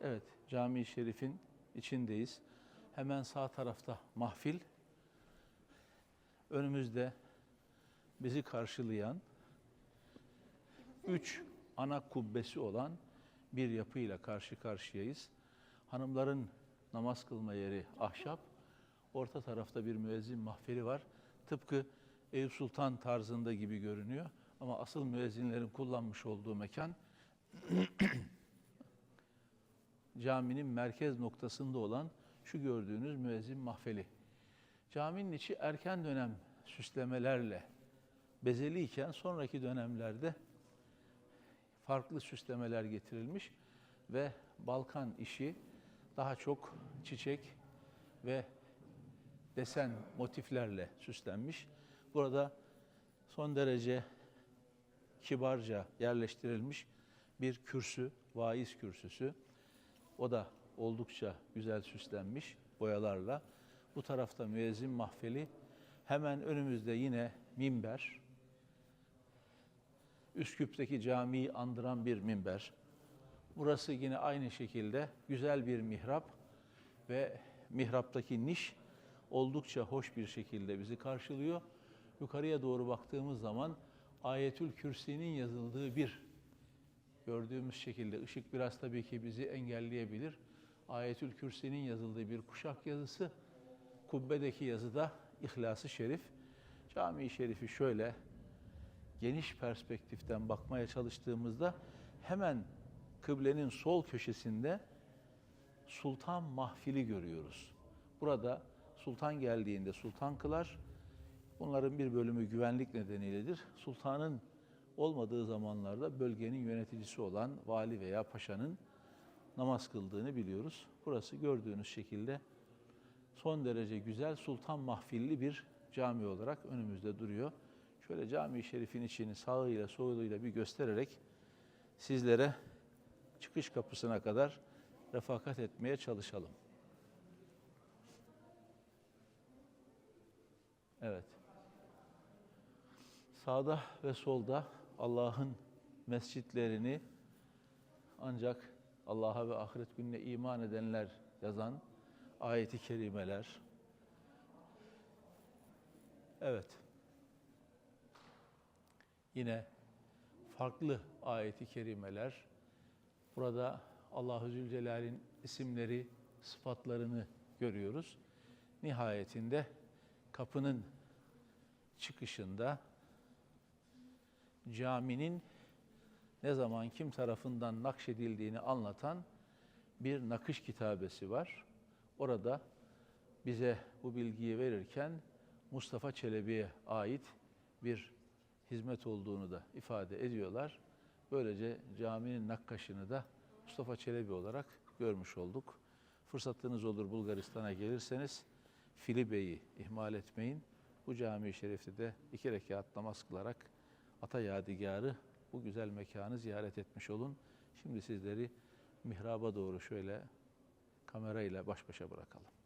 Evet, Cami-i Şerif'in içindeyiz. Hemen sağ tarafta mahfil. Önümüzde bizi karşılayan üç ana kubbesi olan bir yapıyla karşı karşıyayız. Hanımların namaz kılma yeri ahşap. Orta tarafta bir müezzin mahfili var. Tıpkı Eyüp Sultan tarzında gibi görünüyor. Ama asıl müezzinlerin kullanmış olduğu mekan caminin merkez noktasında olan şu gördüğünüz müezzin mahfeli. Caminin içi erken dönem süslemelerle bezeliyken sonraki dönemlerde farklı süslemeler getirilmiş ve Balkan işi daha çok çiçek ve desen motiflerle süslenmiş. Burada son derece kibarca yerleştirilmiş bir kürsü, vaiz kürsüsü. O da oldukça güzel süslenmiş boyalarla. Bu tarafta müezzin mahfeli. Hemen önümüzde yine minber. Üsküp'teki camiyi andıran bir minber. Burası yine aynı şekilde güzel bir mihrap ve mihraptaki niş oldukça hoş bir şekilde bizi karşılıyor. Yukarıya doğru baktığımız zaman Ayetül Kürsi'nin yazıldığı bir gördüğümüz şekilde ışık biraz tabii ki bizi engelleyebilir. Ayetül Kürsi'nin yazıldığı bir kuşak yazısı. Kubbedeki yazıda İhlas-ı Şerif. Cami-i Şerif'i şöyle geniş perspektiften bakmaya çalıştığımızda hemen kıblenin sol köşesinde sultan mahfili görüyoruz. Burada sultan geldiğinde sultan kılar. Bunların bir bölümü güvenlik nedeniyledir. Sultanın olmadığı zamanlarda bölgenin yöneticisi olan vali veya paşanın namaz kıldığını biliyoruz. Burası gördüğünüz şekilde son derece güzel sultan mahfilli bir cami olarak önümüzde duruyor. Şöyle cami-i şerifin içini sağıyla soluyla bir göstererek sizlere çıkış kapısına kadar refakat etmeye çalışalım. Evet. Sağda ve solda Allah'ın mescitlerini ancak Allah'a ve ahiret gününe iman edenler yazan ayeti kerimeler. Evet. Yine farklı ayeti kerimeler. Burada Allahu Zülcelal'in isimleri, sıfatlarını görüyoruz. Nihayetinde kapının çıkışında caminin ne zaman kim tarafından nakşedildiğini anlatan bir nakış kitabesi var. Orada bize bu bilgiyi verirken Mustafa Çelebi'ye ait bir hizmet olduğunu da ifade ediyorlar. Böylece caminin nakkaşını da Mustafa Çelebi olarak görmüş olduk. Fırsatınız olur Bulgaristan'a gelirseniz Filibe'yi ihmal etmeyin. Bu cami-i şerifte de iki rekat namaz kılarak Ata Yadigarı bu güzel mekanı ziyaret etmiş olun. Şimdi sizleri mihraba doğru şöyle kamerayla baş başa bırakalım.